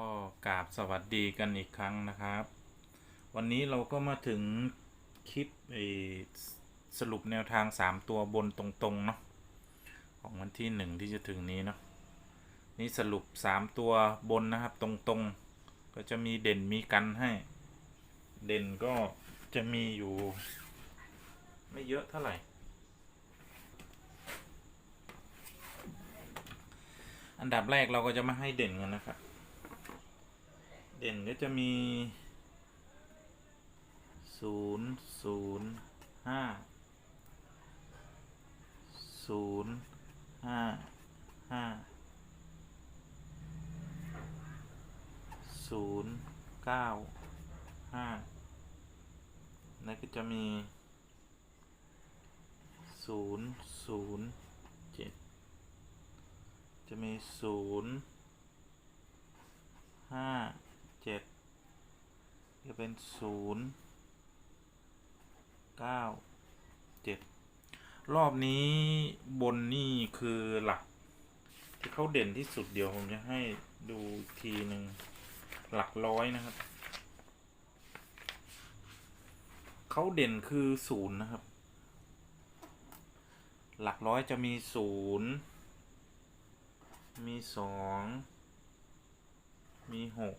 ก็กราบสวัสดีกันอีกครั้งนะครับ วันนี้เราก็มาถึงคลิปสรุปแนวทาง 3 ตัวบนตรงๆเนาะของวันที่หนึ่งที่จะถึงนี้เนาะนี่สรุป 3 ตัวบนนะครับตรงๆ ก็จะมีเด่นมีกันให้ เด่นก็จะมีอยู่ ไม่เยอะเท่าไหร่ อันดับแรกเราก็จะมาให้เด่นกันนะครับ เด่นก็จะมีศูนย์ศูนย์ห้าศูนย์ห้าห้าศูนย์เก้าห้าแล้วก็จะมีศูนย์ศูนย์เจ็ดจะมีศูนย์ห้า เจ็ดจะเป็นศูนย์เก้าเจ็ดรอบนี้บนนี่คือหลัก ที่เขาเด่นที่สุดเดี๋ยวผมจะให้ดูอีกทีหนึ่งหลักร้อยนะครับ เขาเด่นคือศูนย์นะครับ หลักร้อยจะมีศูนย์มีสองมีหก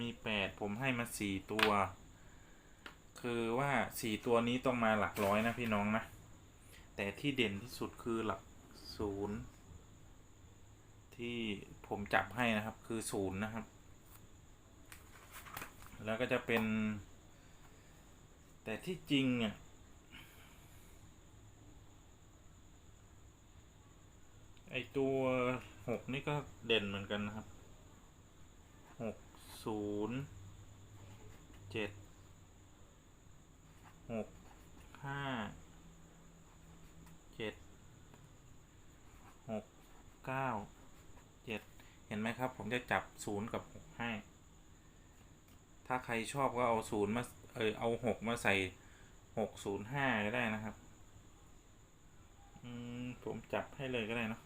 มีแปดผมให้มาสี่ตัว คือว่าสี่ตัวนี้ต้องมาหลักร้อยนะพี่น้องนะ แต่ที่เด่นที่สุดคือหลักศูนย์ที่ผมจับให้นะครับคือศูนย์นะครับ แล้วก็จะเป็น แต่ที่จริงเนี่ยไอตัวหกนี่ก็เด่นเหมือนกันนะครับหก ศูนย์เจ็ดหกห้าเจ็ดหกเก้าเจ็ดเห็นไหมครับ ผมจะจับศูนย์กับหกให้ ถ้าใครชอบก็เอาศูนย์มา เออเอาหกมาใส่หกศูนย์ห้าก็ได้นะครับ อืม ผมจับให้เลยก็ได้นะ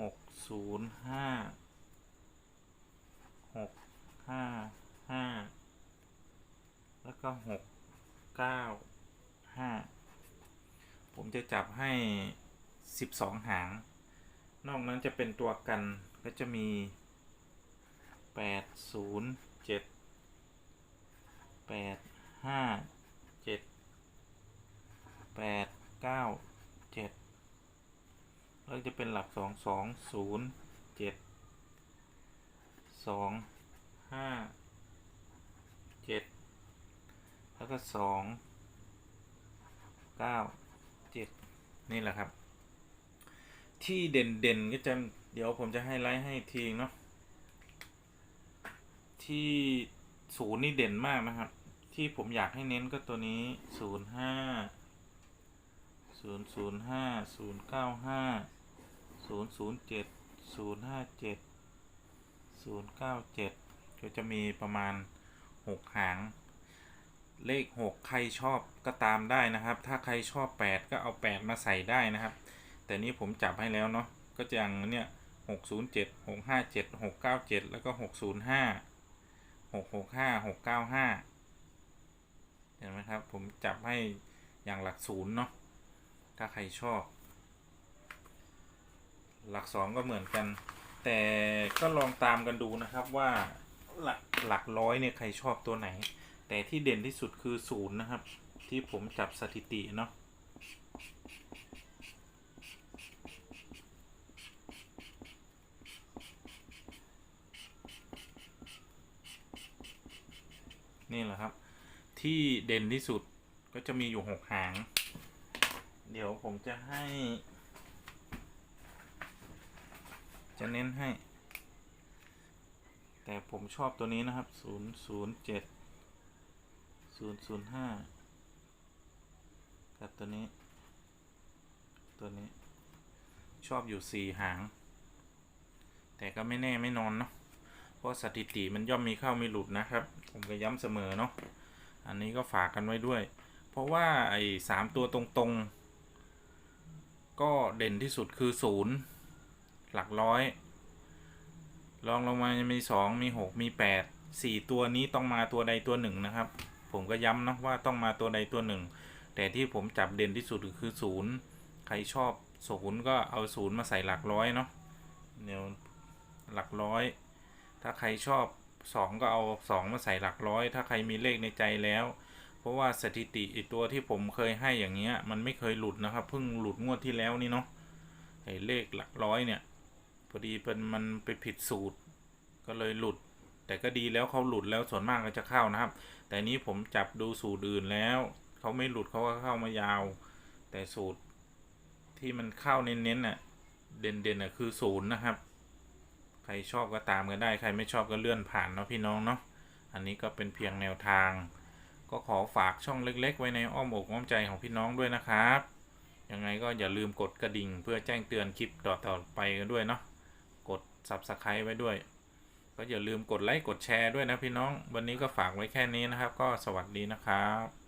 หกศูนย์ห้า หกห้าห้าแล้วก็หกเก้าห้าผมจะจับให้สิบสองหาง นอกนั้นจะเป็นตัวกันก็จะมีแปดศูนย์เจ็ดแปดห้าเจ็ดแปดเก้าเจ็ดแล้วจะเป็นหลักสองสองศูนย์เจ็ด สองห้าเจ็ดแล้วก็สองเก้าเจ็ดนี่แหละครับ ที่เด่นเด่นๆก็จะเดี๋ยวผมจะให้ไลท์ให้ทีเนาะที่ศูนย์นี่เด่นมากนะครับ ที่ผมอยากให้เน้นก็ตัวนี้ศูนย์ห้าศูนย์ศูนย์ห้าศูนย์เก้าห้าศูนย์ศูนย์เจ็ดศูนย์ห้าเจ็ด ศูนย์เก้าเจ็ดก็จะมีประมาณหกหาง เลขหกใครชอบก็ตามได้นะครับ ถ้าใครชอบแปดก็เอาแปดมาใส่ได้นะครับ แต่นี้ผมจับให้แล้วเนาะก็จะอย่างเนี่ยหกศูนย์เจ็ดหกห้าเจ็ดหกเก้าเจ็ดแล้วก็หกศูนย์ห้าหกหกห้าหกเก้าห้าเห็นไหมครับ ผมจับให้อย่างหลักศูนย์เนาะ ถ้าใครชอบ หลักสองก็เหมือนกัน แต่ก็ลองตามกันดูนะครับว่าหลักหลักร้อยเนี่ยใครชอบตัวไหน แต่ที่เด่นที่สุดคือศูนย์นะครับ ที่ผมจับสถิติเนาะนี่แหละครับ ที่เด่นที่สุดก็จะมีอยู่หกหาง เดี๋ยวผมจะให้ จะเน้นให้ แต่ผมชอบตัวนี้นะครับศูนย์ศูนย์เจ็ดศูนย์ศูนย์ห้ากับตัวนี้ ตัวนี้ชอบอยู่สี่หาง แต่ก็ไม่แน่ไม่นอนเนาะเพราะสถิติมันย่อมมีเข้ามีหลุดนะครับ ผมก็ย้ำเสมอเนาะอันนี้ก็ฝากกันไว้ด้วย เพราะว่าไอ้สามตัวตรงๆ ก็เด่นที่สุดคือศูนย์ หลักร้อยรองลงมาจะมีสองมีหกมีแปดสี่ตัวนี้ต้องมาตัวใดตัวหนึ่งนะครับ ผมก็ย้ำนะว่าต้องมาตัวใดตัวหนึ่ง แต่ที่ผมจับเด่นที่สุดคือศูนย์ใครชอบศูนย์ก็เอาศูนย์มาใส่หลักร้อยเนาะเดี๋ยวหลักร้อย ถ้าใครชอบสองก็เอาสองมาใส่หลักร้อย ถ้าใครมีเลขในใจแล้ว เพราะว่าสถิติไอตัวที่ผมเคยให้อย่างเงี้ยมันไม่เคยหลุดนะครับเพิ่งหลุดงวดที่แล้วนี่เนาะไอเลขหลักร้อยเนี่ย พอดีเป็นมันไปผิดสูตร ก็เลยหลุด แต่ก็ดีแล้วเขาหลุดแล้วส่วนมากก็จะเข้านะครับ แต่นี้ผมจับดูสูตรอื่นแล้วเขาไม่หลุดเขาก็เข้ามายาว แต่สูตรที่มันเข้าเน้นๆน่ะเด่นๆน่ะคือศูนย์นะครับ ใครชอบก็ตามกันได้ ใครไม่ชอบก็เลื่อนผ่านเนาะพี่น้องเนาะอันนี้ก็เป็นเพียงแนวทาง ก็ขอฝากช่องเล็ก ๆ ไว้ในอ้อมอกอ้อมใจของพี่น้องด้วยนะครับยังไงก็อย่าลืมกดกระดิ่งเพื่อแจ้งเตือนคลิปต่อๆไปกันด้วยเนาะ กด subscribe ไว้ด้วย ก็อย่าลืมกดไลค์กดแชร์ด้วยนะพี่น้อง วันนี้ก็ฝากไว้แค่นี้นะครับ ก็สวัสดีนะครับ